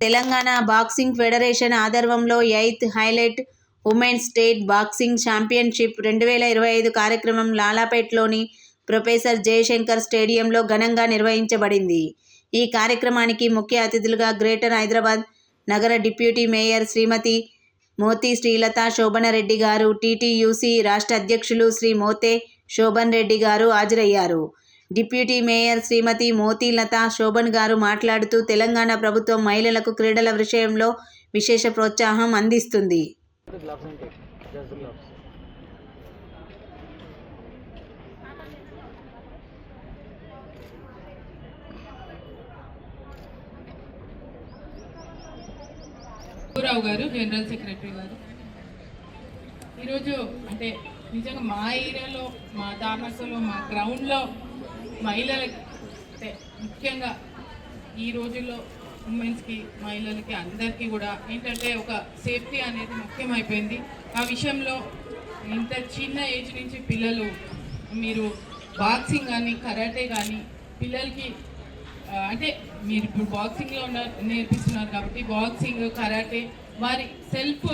Telangana boxing federation ఆధ్వర్యంలో eighth highlight women's state boxing championship రెండు వేల ఇరవై ఐదు కార్యక్రమం లాలాపేట్లోని ప్రొఫెసర్ జయశంకర్ స్టేడియంలో ఘనంగా నిర్వహించబడింది. ఈ కార్యక్రమానికి ముఖ్య అతిథులుగా గ్రేటర్ హైదరాబాద్ నగర డిప్యూటీ మేయర్ శ్రీమతి మోతి శ్రీలత శోభనరెడ్డి గారు టీటీయూసీ రాష్ట్ర అధ్యక్షులు శ్రీ మోతే శోభన్ రెడ్డి గారు హాజరయ్యారు. డిప్యూటీ మేయర్ శ్రీమతి మోతీలత శోభన్ గారు మాట్లాడుతూ తెలంగాణ ప్రభుత్వం మహిళలకు క్రీడల విషయంలో విశేష ప్రోత్సాహం అందిస్తుంది. రావు గారు జనరల్ సెక్రటరీ గారు. ఈరోజు అంటే నిజంగా మా ఏరియాలో మా తామసలో మా గ్రౌండ్లో మహిళలకి ముఖ్యంగా ఈ రోజుల్లో ఉమెన్స్కి మహిళలకి అందరికీ కూడా ఏంటంటే ఒక సేఫ్టీ అనేది ముఖ్యమైపోయింది. ఆ విషయంలో ఇంత చిన్న ఏజ్ నుంచి పిల్లలు మీరు బాక్సింగ్ కానీ కరాటే కానీ పిల్లలకి అంటే మీరు ఇప్పుడు బాక్సింగ్లో ఉన్నారు నేర్పిస్తున్నారు కాబట్టి బాక్సింగ్ కరాటే వారి సెల్ఫ్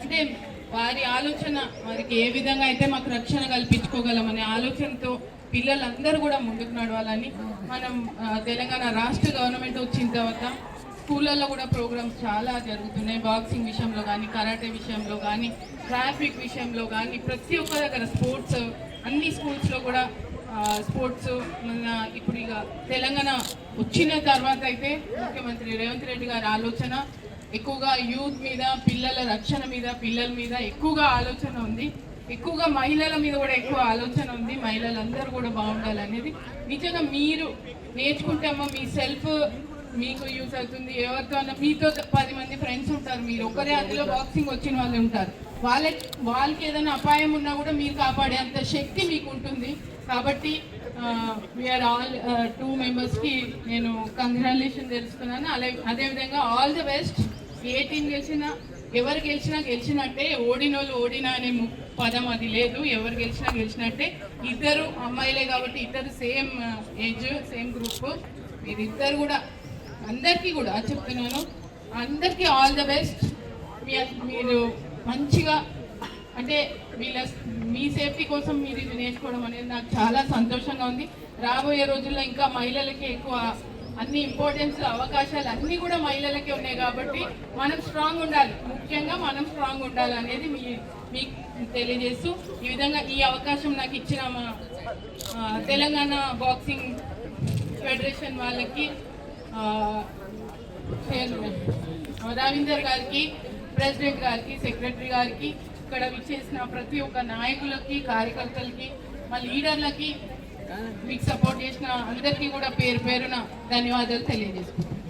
అంటే వారి ఆలోచన వారికి ఏ విధంగా అయితే మాకు రక్షణ కల్పించుకోగలం అనే ఆలోచనతో పిల్లలందరూ కూడా ముందుకు నడవాలని మనం తెలంగాణ రాష్ట్ర గవర్నమెంట్ వచ్చిన తర్వాత స్కూళ్ళల్లో కూడా ప్రోగ్రామ్స్ చాలా జరుగుతున్నాయి. బాక్సింగ్ విషయంలో కానీ కరాటే విషయంలో కానీ ట్రాఫిక్ విషయంలో కానీ ప్రతి ఒక్క దగ్గర స్పోర్ట్స్ అన్ని స్కూల్స్లో కూడా స్పోర్ట్స్ మన ఇప్పుడు ఇక తెలంగాణ వచ్చిన తర్వాత అయితే ముఖ్యమంత్రి రేవంత్ రెడ్డి గారి ఆలోచన ఎక్కువగా యూత్ మీద పిల్లల రక్షణ మీద పిల్లల మీద ఎక్కువగా ఆలోచన ఉంది. ఎక్కువగా మహిళల మీద కూడా ఎక్కువ ఆలోచన ఉంది. మహిళలందరూ కూడా బాగుండాలనేది. నిజంగా మీరు నేర్చుకుంటే అమ్మ మీ సెల్ఫ్ మీకు యూజ్ అవుతుంది. ఎవరితో అన్న మీతో పది మంది ఫ్రెండ్స్ ఉంటారు మీరు. ఒకరే అందులో బాక్సింగ్ వచ్చిన వాళ్ళు ఉంటారు. వాళ్ళ వాళ్ళకి ఏదైనా అపాయం ఉన్నా కూడా మీరు కాపాడే అంత శక్తి మీకు ఉంటుంది. కాబట్టి వీఆర్ ఆల్ టూ మెంబర్స్కి నేను కంగ్రాచులేషన్ తెలుస్తున్నాను. అలా అదేవిధంగా ఆల్ ది బెస్ట్ ఏ టీం గెలిచినా ఎవరు గెలిచినా గెలిచినట్టే ఓడినోళ్ళు ఓడినా అనే పదం అది లేదు. ఎవరు గెలిచినా గెలిచినట్టే. ఇద్దరు అమ్మాయిలే కాబట్టి ఇద్దరు సేమ్ ఏజ్ సేమ్ గ్రూప్. మీరిద్దరు కూడా అందరికీ కూడా చెప్తున్నాను అందరికీ ఆల్ ద బెస్ట్. మీ మీరు మంచిగా అంటే వీళ్ళ మీ సేఫ్టీ కోసం మీరు ఇది నేర్చుకోవడం అనేది నాకు చాలా సంతోషంగా ఉంది. రాబోయే రోజుల్లో ఇంకా మహిళలకి ఎక్కువ అన్ని ఇంపార్టెన్స్ అవకాశాలు అన్నీ కూడా మహిళలకే ఉన్నాయి కాబట్టి మనం స్ట్రాంగ్ ఉండాలి. ముఖ్యంగా మనం స్ట్రాంగ్ ఉండాలి అనేది మీ మీకు తెలియజేస్తూ ఈ విధంగా ఈ అవకాశం నాకు ఇచ్చిన మా తెలంగాణ బాక్సింగ్ ఫెడరేషన్ వాళ్ళకి ఆ, రవీందర్ గారికి ప్రెసిడెంట్ గారికి సెక్రటరీ గారికి ఇక్కడ విచ్చేసిన ప్రతి ఒక్క నాయకులకి కార్యకర్తలకి మా లీడర్లకి మీకు సపోర్ట్ చేసిన అందరికీ కూడా పేరు పేరున ధన్యవాదాలు తెలియజేసుకుంటాను